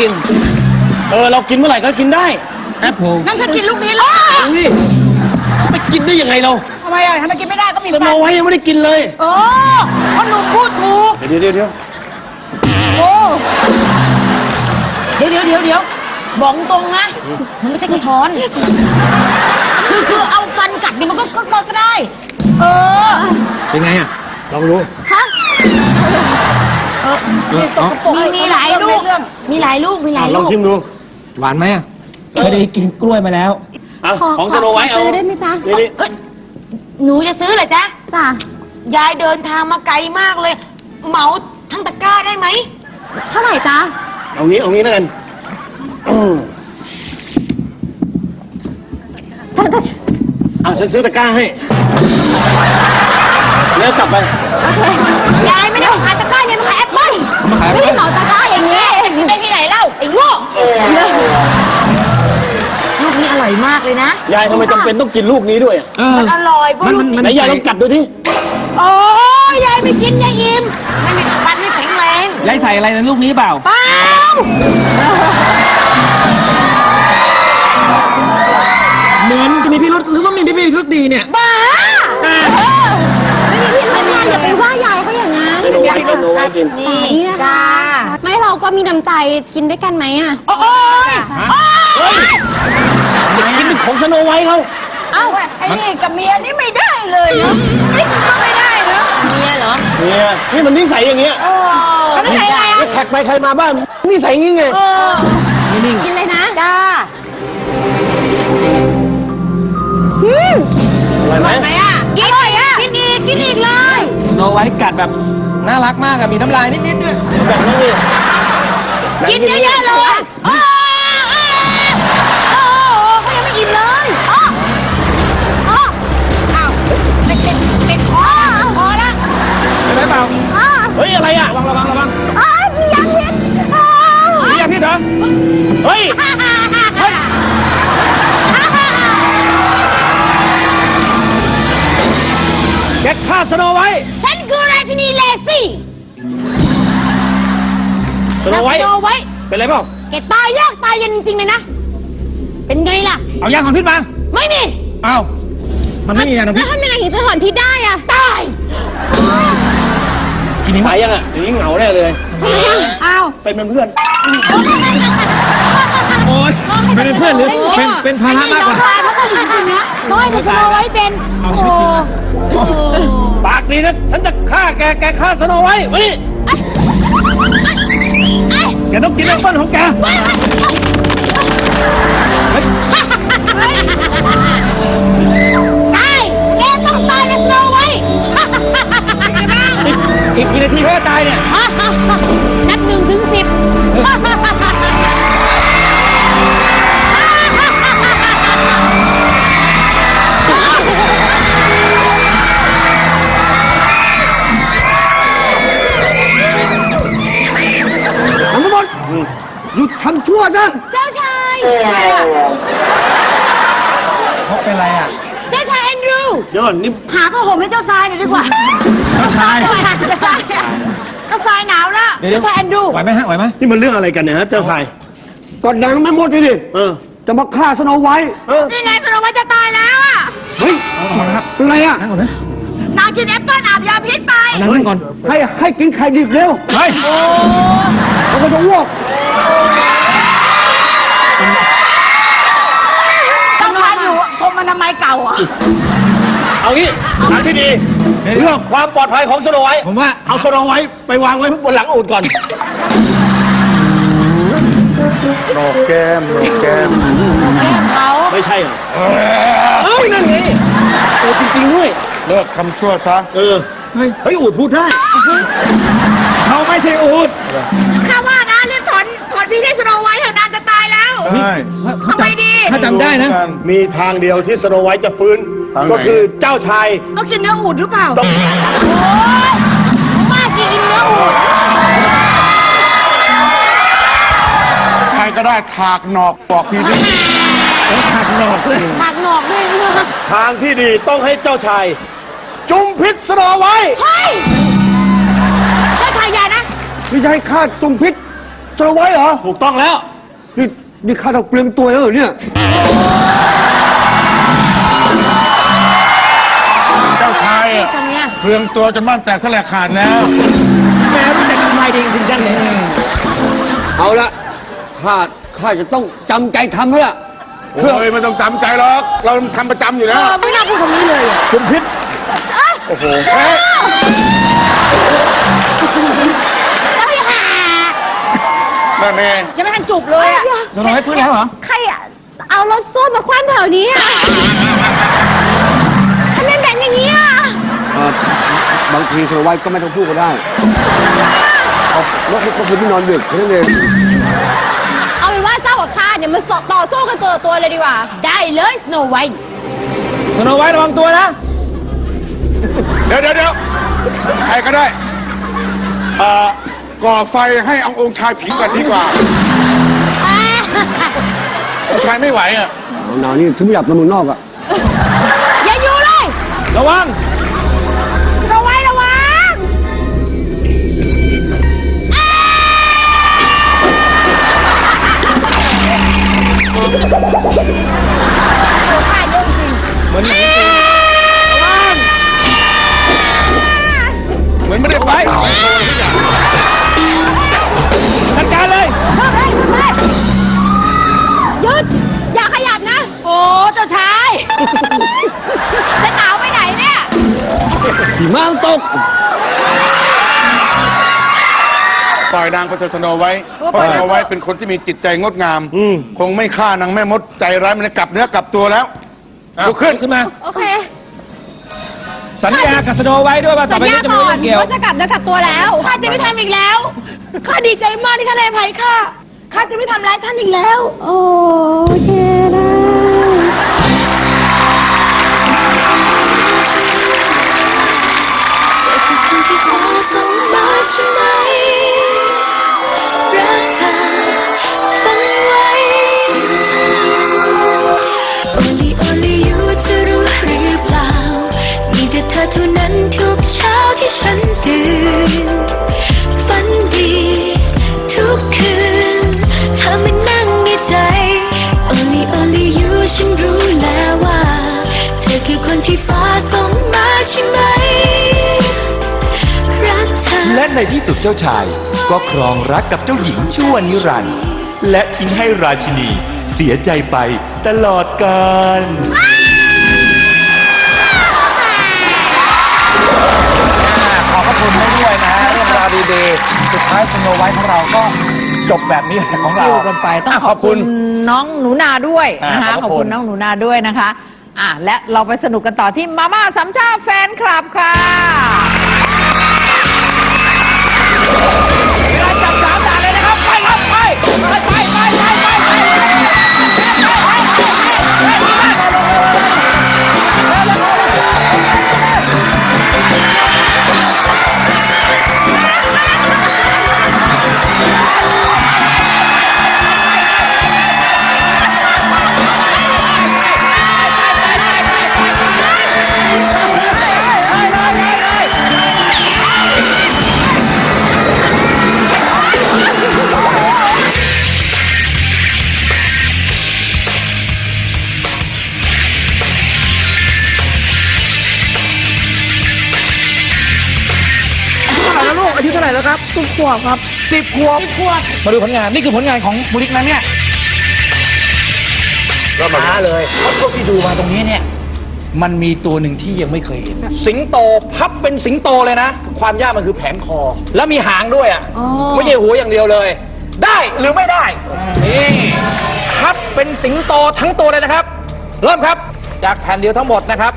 กิน เออ เรากินเมื่อไหร่ก็กินได้แอปเปิลงั้นฉันกินลูกนี้เลยนี่ไปกินได้ยังไงเราทำไมอะทำไมกินไม่ได้ก็มีสโนไว้ยังไม่ได้กินเลย เออเพราะหนุ่มพูดถูก เดี๋ยวเดี๋ยวเดี๋ยวโอ้เดี๋ยวเดี๋ยวเดี๋ยวเดี๋ยวบอกตรงนะ มันไม่ใช่กระท้อน คือคือเอาฟันกัดนี่มันก็ก็ก็ก็ได้ เออ เป็นไงอะ ลองดูฮะเออมีตกกปรกมีมีหลายลูก มีหลายลูกมีหลาอะยลอลูงกชิมดูหวานไหมอะไม่ได้กินกล้วยมาแล้วอะของสโนไว้เอา ซื้อได้ไหมจ๊ะนี่นี่เอ้ยหนูจะซื้อเหรอจ๊ะ จ้ะยายเดินทางมาไกลมากเลย เหมาทั้งตะกร้าได้ไหม เท่าไหร่จ๊ะเอางี้ เอางี้แล้วกันอืมถ้าถ้าฉันซื้อตะกร้าให้ แล้วกลับไป ยายไม่ได้ขายตะกร้ายายมาขายแอปเปิ้ลมาขาย ไม่ได้เหมาตะกร้าอย่างนี้ได้ที่ไหนเล่าไอ้โง่ลูกนี้อร่อยมากเลยนะ ยายทำไมจำเป็นต้องกินลูกนี้ด้วยอะเออ มันอร่อยเพราะมันลูมักนมัน ไหนยายลองกัดดูที่โอ้ยยายไม่กินยายอิ่มไม่มีฟันไม่แข็งแรงยายใส่อะไรในลูกนี้เปล่า เปล่าเหมือนจะมีพิรุษหรือว่ามีพิรุษดีเนี่ย บ้าไม่มีพี่ไม่มีอย่าไปว่า โนไว้สโนไว้กิน นี่นี่นะคะจ้าไม่เราก็มีน้ำใจกินด้วยกันไหมอะ โอ้ยเฮ้ยอย่ากินเป็นของสโนไว้เขาเอ้าไอ้นี่กับเมียนี่ไม่ได้เลยเนะนี่ก็ไม่ได้เนอะเมียเหรอเนี่ยนี่มันนิสัยอย่างเงี้ยเขาไม่ใช่ไงแล้วแขกไปใครมาบ้านนิสัยอย่างงี้ไงเออนิ่งกินเลยนะจ้าอร่อยไหมไหนอะกินอีกกินอีกกินอีกเลยโนไว้กัดแบบ น่ารักมากอะมีน้ำลายนิดๆด้วยแบ่งนั่นนี่แบ่งกินเยอะๆเลย สโนนะไว้ สโนไว้ เป็นไรเปล่า แกตายยากตายเย็นจริงๆเลยนะ เป็นไงล่ะ เอายาของพิษมา ไม่มีเอามันไม่มียาของแล้พิวษทำยังไงถึงจะถอนพิษได้อะตายกินนี้ไปมายังอะอย่างนี้เหงาแน่เลย อ้าวเป็นเป็นเพื่อน โอ๊ยไม่เป็นเพื่อนหรือเป็นเป็นภาระมากกว่า ตายเขาก็จริงๆนะเขาให้แต่สโนไว้เป็นเอาชีวิตจริงนะปากดีนะ ฉันจะฆ่าแก แกฆ่าสโนไว้มานี่ แกต้องกินแอปเปิ้ลของแกตายแกต้องตายนะสโนไว้เป็นไงบ้างอีกกกี่นาทีเขาจะตายเนี่ย นับหนึ่งถึงสิบ อนนี่หาผ้าห่มให้เจ้าชายหน่อยดีกว่าเจ้าชาย เจ้าชายเจ้าชายเจ้าชายหนาวแล้วเดี๋ยว เจ้าชายแอนดรูไหวไหมฮะไหวไหมนี่มันเรื่องอะไรกันเนี่ยฮะเจ้าชายก็นางแม่มดนี่ดิเออจะมาฆ่าสโนไว้ เออนี่ไงสโนไว้จะตายแล้วอะเฮ้ยเอาก่อนนะครับเป็นไรอะนั่งก่อนนะนางกินแอปเปิ้ลอาบยาพิษไปนั่งนั่งก่อนให้ให้กินไข่ดิบเร็วเฮ้ยแล้วก็จะอ้วกเจ้าชายอยู่กรมอนามัยเก่าอะ เอางี้ทางที่ดีเดี๋ยวเรื่องความปลอดภัยของสโนไว้ผมว่า เอาสโนไว้ไปวางไว้บนหลังอูดก่อนโนแก้มโนแก้มแม่เขาไม่ใช่เหรอเอ้ยนั่นไงเออจริงๆด้วยเลิกทำชั่วซะเออเฮ้ยเฮ้ยอูดพูดได้เขาไม่ใช่อูดข้าว่านะรีบถอนถอนพี่ให้สโนไว้เถอะนานจะตายแล้วใช่ทำไมดีถ้าจำได้นะ มีทางเดียวที่สโนไว้จะฟื้น ทางไหน ก็คือเจ้าชาย ต้องกินเนื้ออูดหรือเปล่าต้อง โอ้ยมากกินเนื้ออูดใครก็ได้ถากหนอกปอกพี่ดิหักหนอกเลยผักหนอกด้วยทางที่ดีต้องให้เจ้าชาย จุมพิษสโนไว้ เฮ้ยเจ้าชายยานะไม่ใช่ฆ่าจุมพิษสโนไว้เหรอถูกต้องแล้ว นี่นี่ข้าต้องเปลืองตัวแล้วเหรอเนี่ยเตรงเนี้ยเปลืองตัวจนบ้านแตกแสลกขาดแล้วแม่รู้จักทำไมดีถึงกันเลยเอาละข้าข้าจะต้องจำใจทำแล้วล่ะโอ้ยไม่ต้องจำใจหรอก เราทำประจำอยู่เอแล้วอไม่น่าพูดคำนี้เลยอะชุมพิษแล้วไม่หานั่นเองยังไม่ทันจุบเลยอะสโนไว้ฟื้นแล้วเหรอ ใครอะเอารถส้วมมาคว้านแถวนี้อะทำไมเป็นอย่างนี้อะเอ่อบางทีสโนไว้ก็ไม่ต้องพูดก็ได้เอานกก็คือที่นอนดึกแค่นั้นเองเอาเป็นว่าเจ้ากับข้าเนี่ยมาต่อสู้กันตัวต่อตัวเลยดีกว่า ได้เลยสโนไวท์สโนไว้ระวังตัวนะ เดี๋ยวเดี๋ยวเดี๋ยวใครก็ได้เอ่อก่อไฟให้เอาองค์ชายผิงก่อนดีกว่าองค์ชายไม่ไหวอะหนาวนี่ถึงไม่อยากไปเมืองนอกอะอย่าอยู่เลย ระวัง เหมือนหนังจริงเหมือนไม่ได้ไฟจัดการเลยหยุด อย่าขยับนะ โอ้เจ้าชาย จะหนาวไปไหนเนี่ย หิมะมันตก ปล่อยนางไปเถอะสโนไว้เพราะสโนไว้เป็นคนที่มีจิตใจงดงาม คงไม่ฆ่านางแม่มดใจร้ายมันจะกลับเนื้อกลับตัวแล้วอะลุกขึ้นขึ้นมา โอเคสัญญากับสโนไว้ด้วยว่าต่สัอญไปญานี้จะไม่ก่อนยุ่งเกี่ยว ว่าจะกลับเนื้อกลับตัวแล้ว ข้าจะไม่ทำอีกแล้วข้าดีใจมากที่ท่านให้อภัยข้าข้าจะไม่ทำร้ายท่านอีกแล้ว โอเคได้ เธอคือคนที่ฟ้าส่งมาใช่ไหม ในที่สุดเจ้าชาย ก็ครองรักกับเจ้าหญิงชั่วนิรันดร์และทิ้งให้ราชินีเสียใจไปตลอดกาลขอบพระคุณได้ด้วยนะฮะเรื่องราวดีๆ สุดท้ายสโนไวท์ของเราก็จบแบบนี้แหละของเราคิวกันไปต้องะขอบคุณน้องหนูนาด้วยนะคะ อ่าขขออบบพระคุณ คุณน้องหนูนาด้วยนะคะ อะ และเราไปสนุกกันต่อที่มาม่าสามชาแฟนคลับค่ะ ขวบครับสิบขวบสิบขวบมาดูผลงานนี่คือผลงานของมูลิกนะเนี่ยช้าเลยเพราะพวกที่ดูมาตรงนี้เนี่ย มันมีตัวหนึ่งที่ยังไม่เคยเห็น สิงโตพับเป็นสิงโตเลยนะ ความยากมันคือแผงคอ แล้วมีหางด้วยอะไม่ใช่หัวอย่างเดียวเลย ได้หรือไม่ได้นี่พับเป็นสิงโตทั้งตัวเลยนะครับ เริ่มครับ จากแผ่นเดียวทั้งหมดนะครับ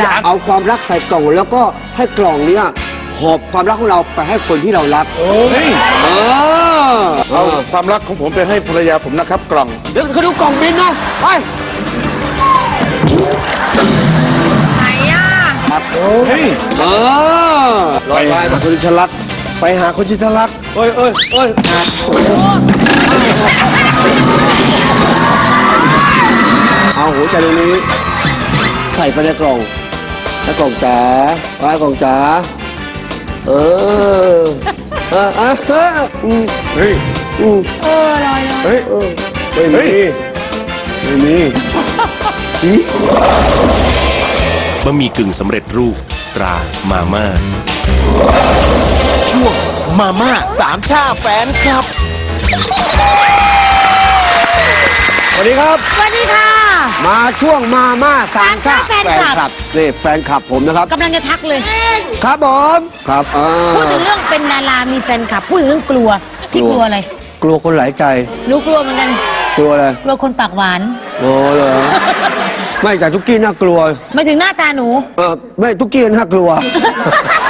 ล่ะ เอาความรักใส่กล่องแล้วก็ให้กล่องเนี้ยหอบความรักของเราไปให้คนที่เรารักเออเอาความรักของผมไปให้ภรรยาผมนะครับ กล่องเดี๋ยวเขาดูกล่องบินนะไปไหนอะเฮ้ยเออไปหาคนที่ฉันรักไปหาคนที่ฉันรักเอ้ยเอ้ยเอ้ยเอาหัวใจตรงนี้ใส่ไปในกล่อง ไอ้กล่องจ๋าไอ้กล่องจ๋า เออเออเออเอออืมเฮ้ย อืมเออลอยเลยเฮ้ย เออไม่มีไม่มี บะหมี่กึ่งสำเร็จรูปตรามาม่า ช่วงมาม่าสามชาแฟนครับ สวัสดีครับ สวัสดีค่ะ มาช่วงมาม่าสามชาสามชาแฟนคลับ นี่แฟนคลับผมนะครับกำลังจะทักเลย ครับผมครับอ่าพูดถึงเรื่องเป็นดารามีแฟนคลับ พูดถึงเรื่องกลัวพี่กลัวอะไรกลัวคนหลายใจหนูกลัวเหมือนกันกลัวอะไรกลัวคนปากหวานโอ้เหรอไม่แต่ทุกกี้น่ากลัว ไม่ถึงหน้าตาหนูเออไม่ทุกกี้น่ากลัวเนี่ย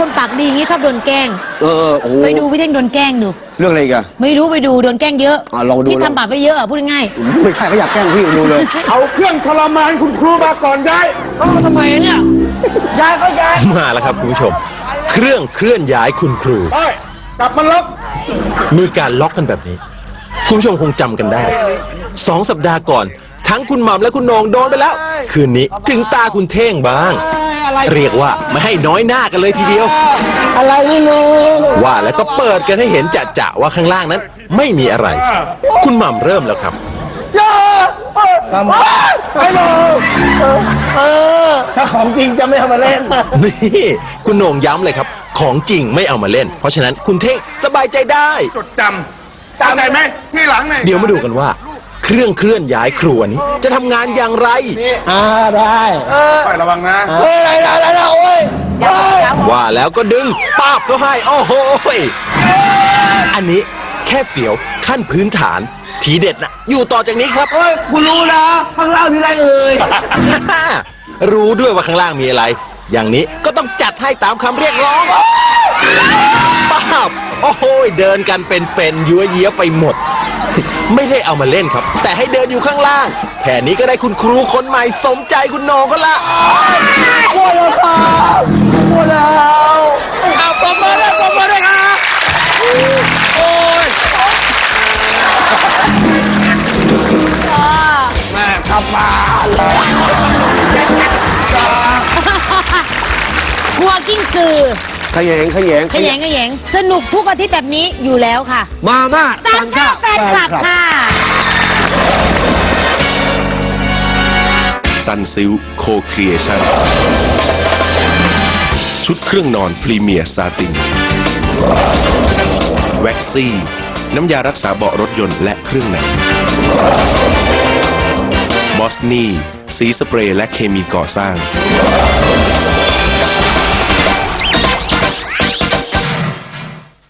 คนคนคนปากดีอย่างนี้ชอบโดนแกล้ง เออโอ้โหไปดูพี่เท่งโดนแกล้งดู เรื่องอะไรอีกัน ไม่รู้ไปดูโดนแกล้งเยอะอะลองดูพี่ทำบาปไปเยอะอะพูดง่ายไม่ใช่เขาอยากแกล้งพี่ดูเลย เอาเครื่องทรมานคุณครูมาก่อนย้ายเอ้าทำไมเนี่ยยายก็ยายมาแล้วครับคุณผู้ชม เครื่องเคลื่อนย้ายคุณครูเฮ้ยกลับมาล็อกมีการล็อกกันแบบนี้ คุณผู้ชมคงจำกันได้สองสัปดาห์ก่อน ทั้งคุณหม่ำและคุณโหนงโดนไปแล้ว คืนนี้ถึงตาคุณเท่งบ้าง เรียกว่าไม่ให้น้อยหน้ากันเลยทีเดียว อะไรนี่ลูกว่าแล้วก็เปิดกันให้เห็นจะจะๆว่าข้างล่างนั้น ไม่มีอะไร คุณหม่ำเริ่มแล้วครับไอ้ลูกเออถ้าของจริงจะไม่เอามาเล่น นี่คุณโหน่งย้ำเลยครับ ของจริงไม่เอามาเล่น เพราะฉะนั้นคุณเท่งสบายใจได้ จดจำจำใจไหมที่หลังเนี่ย เดี๋ยวมาดูกันว่า เครื่องเคลื่อนย้ายครัวนี้จะทำงานอย่างไร อ่าได้ไประวังนะ เฮ้ยอะไรอะไรอะไรโอ้ยเฮ้ยว่าแล้วก็ดึงป้าบก็ให้ โอ้โหยอันนี้แค่เสียวขั้นพื้นฐาน ทีเด็ดนะอยู่ต่อจากนี้ครับ เฮ้ยกูรู้นะข้างล่างมีอะไรเอ่ยรู้ด้วยว่าข้างล่างมีอะไร อย่างนี้ก็ต้องจัดให้ตามคำเรียกร้องป้าบ โอ้โหยเดินกันเป็นๆ ยัวเยียไปหมด ไม่ได้เอามาเล่นครับ แต่ให้เดินอยู่ข้างล่าง แค่นี้ก็ได้คุณครูคนใหม่สมใจคุณโหนงก็ละกลัวแล้วครับกลัวแล้วเอาปรบมือเลยปรบมือเลยครับโอ้ยๆกลัวกิ้งกือ ขยงขยงขยงขยงสนุกทุกอาทิตย์แบบนี้อยู่แล้วค่ะ มาม่าสามชาติแฟนคลับค่ะซันซิลโคครีเอชั่นชุดเครื่องนอนพรีเมียร์ซาตินแว็กซี่น้ำยารักษาเบาะรถยนต์และเครื่องในบอสนี่สีสเปรย์และเคมีก่อสร้าง